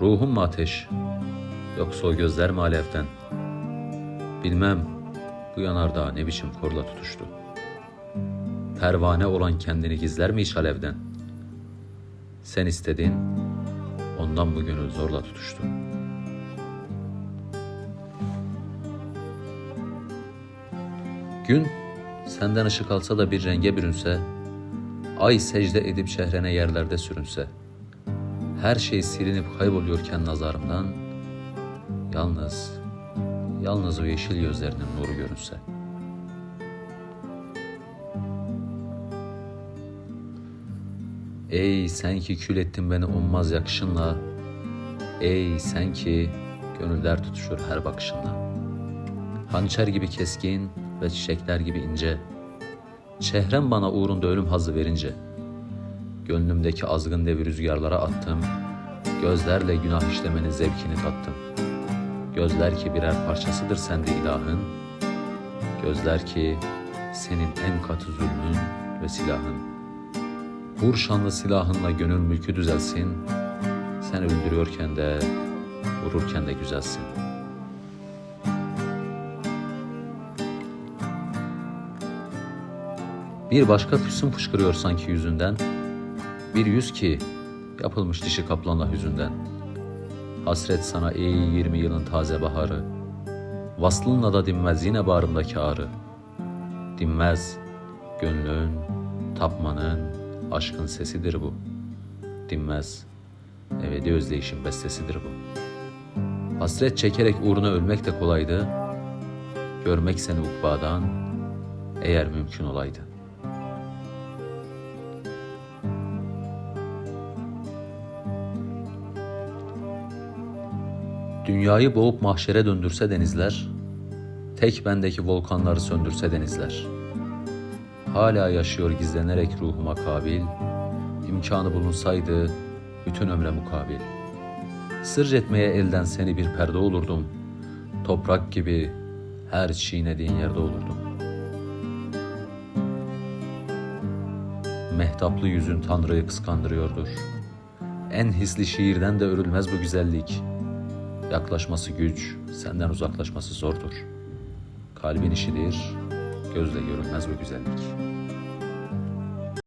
Ruhum mu ateş? Yoksa o gözler mi alevden? Bilmem bu yanardağ ne biçim korla tutuştu. Pervane olan kendini gizler mi hiç alevden? Sen istedin, ondan bu gönül zorla tutuştu. Gün senden ışık alsa da bir renge bürünse, ay secde edip şehrene yerlerde sürünse, her şey silinip kayboluyorken nazarımdan, yalnız, yalnız o yeşil gözlerinin nuru görünse. Ey sen ki kül ettin beni ummaz yakışınla, ey sen ki gönüller tutuşur her bakışınla. Hançer gibi keskin ve çiçekler gibi ince. Çehrem bana uğrunda ölüm hazzı verince. Gönlümdeki azgın devi rüzgarlara attım. Gözlerle günah işlemenin zevkini tattım. Gözler ki birer parçasıdır sende ilahın. Gözler ki senin en katı zulmün ve silahın. Vur şanlı silahınla gönül mülkü düzelsin. Sen öldürüyorken de vururken de güzelsin.'' Bir başka füsun fışkırıyor sanki yüzünden. Bir yüz ki yapılmış dişi kaplanla hüzünden. Hasret sana ey yirmi yılın taze baharı. Vaslınla da dinmez yine bağrımdaki ağrı. Dinmez gönlün, tapmanın, aşkın sesidir bu. Dinmez ebedi özleyişin bestesidir bu. Hasret çekerek uğruna ölmek de kolaydı. Görmek seni ukbadan eğer mümkün olaydı. Dünyayı boğup mahşere döndürse denizler, tek bendeki volkanları söndürse denizler. Hala yaşıyor gizlenerek ruhuma kabil, imkanı bulunsaydı bütün ömre mukabil. Sırc etmeye elden seni bir perde olurdum, toprak gibi her çiğnediğin yerde olurdum. Mehtaplı yüzün Tanrı'yı kıskandırıyordur. En hisli şiirden de örülmez bu güzellik.'' Yaklaşması güç, senden uzaklaşması zordur. Kalbin işidir, gözle görülmez bu güzellik.